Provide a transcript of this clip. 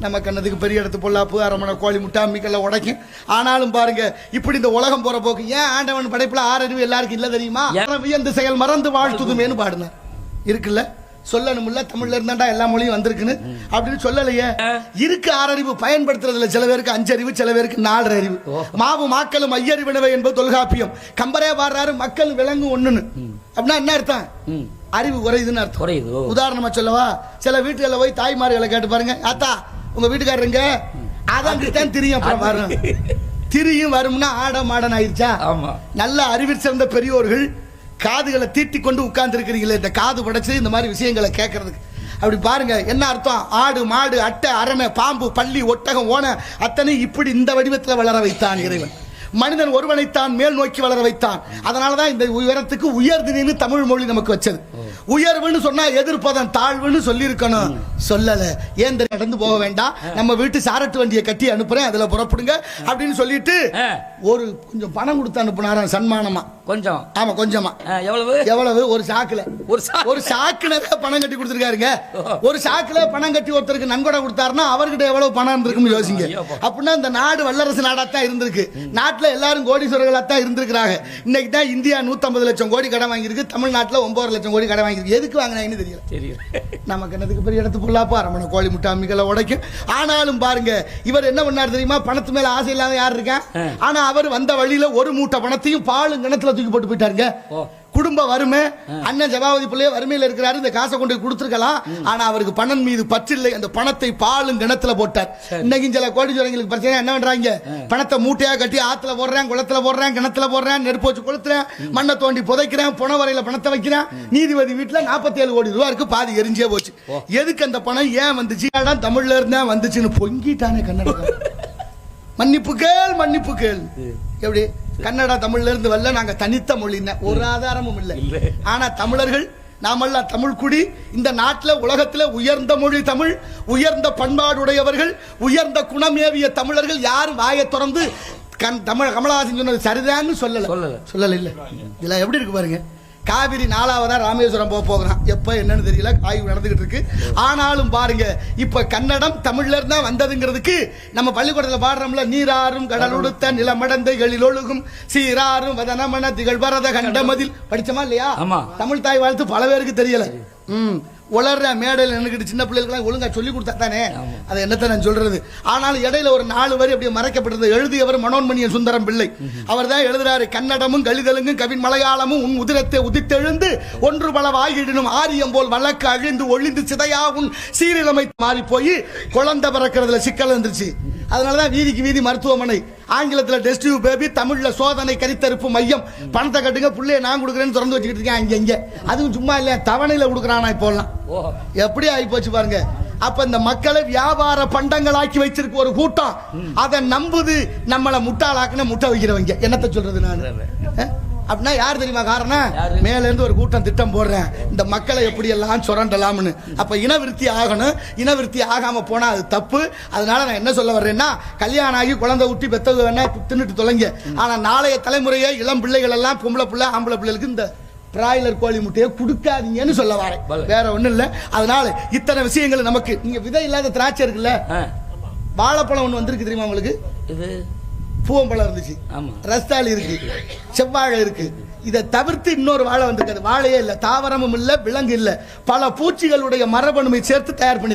நம்ம கண்ணதுக்கு பெரிய இடத்து பொல்லாப்பு அரமணை கோழி முட்டை அம்மிக்கல்ல உடைக்கும் ஆனாலும் பாருங்க இப்படி இந்த உலகம் போற போக்கு ஏன் ஆண்டவன் படைப்புல ஆறறிவு எல்லாருக்கும் இல்ல தெரியுமா? வியந்து செயல் மறந்து வாழ்த்துதுமேனு பாடுன இருக்குல்ல? சொல்லணும்ல தமிழ்ல இருந்தாண்டா எல்லா மொழியும் வந்திருக்குன்னு. அப்படின்னு சொல்லலையே. இருக்கு ஆறறிவு பயன்படுத்துறதுல சில பேருக்கு அஞ்சறிவு சில பேருக்கு நாலரை அறிவு. மாவு மாக்களும் ஐயறிவினவை என்பது தொல்காப்பியம். கம்பரே பாடுறாரு மக்கள் விலங்கு ஒண்ணுன்னு. அப்படின்னா என்ன அர்த்தம். அறிவு குறையுதுன்னு அர்த்தம். உதாரணமா சொல்லவா? சில வீட்டுகளில் போய் தாய்மார்களை கேட்டு பாருங்க அத்தா உங்க வீட்டுக்காரருங்க? அதான் தான் திரியும். அப்புறம் வரும். திரியும் வரும்னா ஆட மாடன் ஆயிடுச்சா? ஆமா. நல்ல அறிவில் சிறந்த பெரியோர்கள் காதுகளை தீட்டி கொண்டு உட்கார்ந்து இருக்கிறீங்களே இந்த காது படைச்சு இந்த மாதிரி விஷயங்களை கேட்கறதுக்கு அப்படி பாருங்க என்ன அர்த்தம்? ஆடு மாடு அட்டை அரணை பாம்பு பள்ளி ஒட்டகம் ஓன அத்தனை இப்படி இந்த வடிவத்தில் வளர வைத்தான் இறைவன். மனிதன் ஒருவனைத்தான் மேல் நோக்கி வளர வைத்தான். அதனாலதான் இந்த உயரத்துக்கு உயர்தினின்னு தமிழ் மொழி நமக்கு வச்சது. உயர்வுன்னு சொன்னா எதிர்ப்பதன் தாழ்வுன்னு சொல்லியிருக்கணும். சொல்லல. ஏன் நடந்து போக வேண்டாம்? நம்ம வீட்டு சாரட்டு வண்டியை கட்டி அனுப்புறேன் அதுல புறப்படுங்க அப்படின்னு சொல்லிட்டு ஒரு கொஞ்சம் பணம் கொடுத்து அனுப்புனாராம் சன்மானமா. கொஞ்சம். ஆமா கொஞ்சமா. எவ்வளவு? எவ்வளவு? ஒரு சாக்குல. ஒரு ஒரு சாக்கு நிறைய பணம் கட்டி கொடுத்துருக்காருங்க. ஒரு சாக்குல பணம் கட்டி ஒருத்தருக்கு நன்கொடை கொடுத்தாருன்னா அவர்கிட்ட எவ்வளவு பணம் இருந்திருக்குன்னு யோசிங்க. அப்படின்னா இந்த நாடு வல்லரசு நாடா தான் இருந்திருக்கு. நாட்டுல எல்லாரும் கோடீஸ்வரர்களா தான் இருந்திருக்கிறாங்க. இன்னைக்கு தான் இந்தியா 150 லட்சம் கோடி கடன் வாங்கியிருக்கு. தமிழ்நாட்டுல ஒன்பது லட்சம் கோடி கடன் வாங்கியிருக்கு. எதுக்கு வாங்கினாங்கன்னு தெரியல. தெரியல. நமக்கு என்னதுக்கு பெரிய இடத்து பொல்லாப்பா? அரமணை கோழி முட்டை அம்மிகளை உடைக்கும். ஆனாலும் பாருங்க இவர் என்ன பண்ணார் தெரியுமா? பணத்து மேல ஆசை இல்லாத யார் இருக்கா? ஆனா அவர் வந்த வழியில ஒரு மூட்டை பணத்தையும் பாலும் கிணத்துல தூக்கி போட்டு போயிட்டாருங்க. குடும்ப வறுமை அண்ணன் ஜபாவதி பிள்ளைய வறுமையில இருக்கிறாரு இந்த காசை கொண்டு கொடுத்துருக்கலாம். ஆனா அவருக்கு பணம் மீது பற்றில்லை. அந்த பணத்தை பாலும் கிணத்துல போட்டார். இன்னைக்கு சில கோடீஸ்வரங்களுக்கு பிரச்சனை. என்ன பண்றாங்க? பணத்தை மூட்டையா கட்டி ஆத்துல போடுறேன் குளத்துல போடுறேன் கிணத்துல போடுறேன் நெருப்பு வச்சு கொளுத்துறேன் மண்ணை தோண்டி புதைக்கிறேன் புன வரையில பணத்தை வைக்கிறேன். நீதிபதி வீட்டுல 47 கோடி ரூபா இருக்கு பாதி எரிஞ்சே போச்சு. எதுக்கு அந்த பணம் ஏன் வந்துச்சு? தமிழ்ல இருந்தா வந்துச்சுன்னு பொங்கிட்டானே கன்னடம் மன்னிப்பு கேள் மன்னிப்பு கேள். எப்படி? கன்னடா தமிழ்ல இருந்து வரல நாங்க தனித்த மொழின்னு. ஒரு ஆதாரமும் இல்லை. இல்ல. ஆனா தமிழர்கள் நாமெல்லாம் தமிழ் குடி இந்த நாட்டுல உலகத்துல உயர்ந்த மொழி தமிழ் உயர்ந்த பண்பாடுடையவர்கள் உயர்ந்த குணமேவிய தமிழர்கள் யாரும் வாயை திறந்து கண் தமிழ் கமலஹாசன் சொன்னது சரிதான்னு சொல்லல. சொல்லல. சொல்லல இல்ல. இதெல்லாம் எப்படி இருக்கு பாருங்க? காவிரி நாலாவதா ராமேஸ்வரம் போக போகிறான். எப்ப என்னன்னு தெரியல ஆய்வு நடந்துகிட்டு இருக்கு. ஆனாலும் பாருங்க இப்ப கன்னடம் தமிழ்ல இருந்தா வந்ததுங்கிறதுக்கு நம்ம பள்ளிக்கூடத்துல பாடுறோம்ல நீராறும் கடலுடுத்த நிலமடந்தை எழிலொழுகும் சீராறும் வதனமன திகழ் பரத கண்டமதில். படிச்சோமா இல்லையா. தமிழ் தாய் வாழ்த்து பல பேருக்கு தெரியல. ம். உளர்ற மேடையில் நின்றுக்கிட்டு சின்ன பிள்ளைகளுக்கு ஒழுங்கா சொல்லி கொடுத்தா தானே? அதை என்னத்த நான் சொல்றது? ஆனாலும் இடையில ஒரு நாலு வரி அப்படியே மறைக்கப்பட்டது எழுதியவர் மனோன்மணியன் சுந்தரம் பிள்ளை. அவர் தான் எழுதுறாரு கன்னடமும் கலிதலுங்கும் கவின் மலையாளமும் உன் உதிரத்தை உதித்தெழுந்து ஒன்று பல வாயிடினும் ஆரியம் போல் வழக்கு அழிந்து ஒளிந்து சிதையா உன் சீரிழமை மாறி போய் குழந்தை பிறக்கிறதுல சிக்கல் வந்துருச்சு அதனாலதான் வீதிக்கு வீதி மருத்துவமனை. ஆங்கிலத்துல டெஸ்ட் டியூப் பேபி தமிழ்ல சோதனை கரித்தரிப்பு மையம். பணத்தை கட்டுங்க புள்ளைய நான் கொடுக்குறேன்னு திறந்து வச்சுக்கிட்டு இருக்கேன் அங்க இங்க. அதுவும் சும்மா இல்லையா தவணையில கொடுக்குறானா இப்போலாம் ஓ எப்படி ஆகி போச்சு பாருங்க. அப்ப இந்த மக்களை வியாபார பண்டங்களாக்கி வச்சிருக்க ஒரு கூட்டம். அதை நம்புது நம்மள முட்டாளாக்குன முட்டை வைக்கிறவங்க. என்னத்த சொல்றது நான்? அப்படின்னா யார் தெரியுமா காரணம்? யாரு? மேல இருந்து ஒரு கூட்டம் திட்டம் போடுறேன். இந்த மக்களை எப்படி எல்லாம் சுரண்டலாம்னு. அப்ப இனவிருத்தி ஆகணும். இனவிருத்தி ஆகாம போனா அது தப்பு. அதனால நான் என்ன சொல்ல வர்றேன்னா கல்யாணம் ஆகி குழந்தை ஊட்டி பெத்தது வேணா தின்னுட்டு தொலைங்க. ஆனா நாளைய தலைமுறையை இளம் பிள்ளைகள் எல்லாம் பொம்பளை பிள்ளை ஆம்பளை பிள்ளைகளுக்கு இந்த பிராய்லர் கோழி முட்டையை கொடுக்காதீங்கன்னு சொல்ல வரேன். வேற ஒண்ணும் இல்ல. அதனால இத்தனை விஷயங்கள் நமக்கு. நீங்க விதை இல்லாத திராட்சை இருக்குல்ல? வாழைப்பழம் ஒண்ணு வந்திருக்கு தெரியுமா உங்களுக்கு? இது பூவம்பழம் இருந்துச்சு. ஆமா. ரஸ்தாளி இருக்கு செவ்வாழை இருக்கு. இதை தவிர்த்து இன்னொரு வாழை வந்திருக்காது. வாழையே இல்ல தாவரமும் இல்ல விலங்கு இல்ல. பல பூச்சிகளுடைய மரபணுமை சேர்த்து தயார் பண்ணி